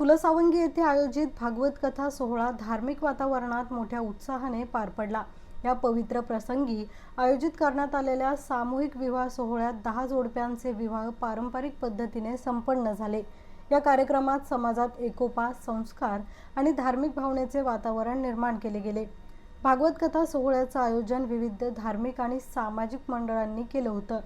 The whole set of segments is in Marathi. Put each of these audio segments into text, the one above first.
फुलसावंगी येथे आयोजित भागवत कथा सोहळा धार्मिक वातावरणात मोठ्या उत्साहाने पार पडला. या पवित्र प्रसंगी आयोजित करण्यात आलेल्या सामूहिक विवाह सोहळ्यात दहा जोडप्यांचे विवाह पारंपरिक पद्धतीने संपन्न झाले. या कार्यक्रमात समाजात एकोपा संस्कार आणि धार्मिक भावनेचे वातावरण निर्माण केले गेले. भागवत कथा सोहळ्याचं आयोजन विविध धार्मिक आणि सामाजिक मंडळांनी केलं होतं.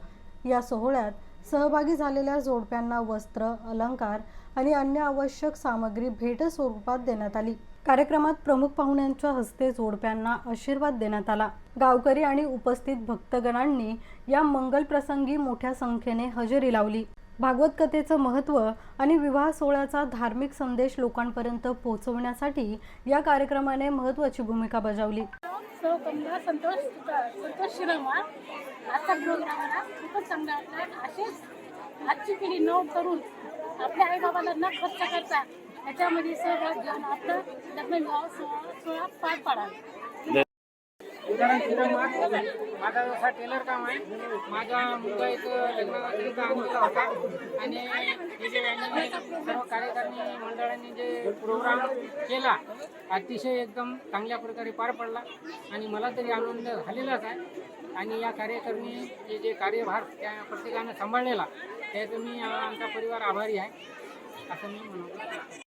या सोहळ्यात सहभागी झालेल्या जोडप्यांना वस्त्र अलंकार आणि अन्य आवश्यक सामग्री भेट स्वरूपात देण्यात आली. कार्यक्रमात प्रमुख पाहुण्यांच्या हस्ते जोडप्यांना आशीर्वाद देण्यात आला. गावकरी आणि उपस्थित भक्तगणांनी या मंगल प्रसंगी मोठ्या संख्येने हजेरी लावली. भागवत कथेचं महत्त्व आणि विवाह सोहळ्याचा धार्मिक संदेश लोकांपर्यंत पोहोचवण्यासाठी या कार्यक्रमाने महत्त्वाची भूमिका बजावली. सौ कमला संतोष संतोष शिरमाळ आजचा प्रोग्राम मला खूपच चांगला वाटला. असेच आजची पिढी नोट करून आपल्या आईबाबाला न खर्च करता याच्यामध्ये सहभाग घेऊन आपलं लग्नविवाह सोहळा सोहळा पार पाडावा. उदाहरण श्रीराम माझा जसा टेलर काम आहे. माझा मुलगा एक लग्नाकरिता आणलेला होता. आणि हे जे सर्व कार्यकारिणी मंडळांनी जे प्रोग्राम केला अतिशय एकदम चांगल्या प्रकारे पार पडला. आणि मला तरी आनंद झालेलाच आहे. आणि या कार्यकर्मी जे जे कार्यभार त्या प्रत्येकानं सांभाळलेला त्याचं मी आमचा परिवार आभारी आहे. असं मी म्हणतो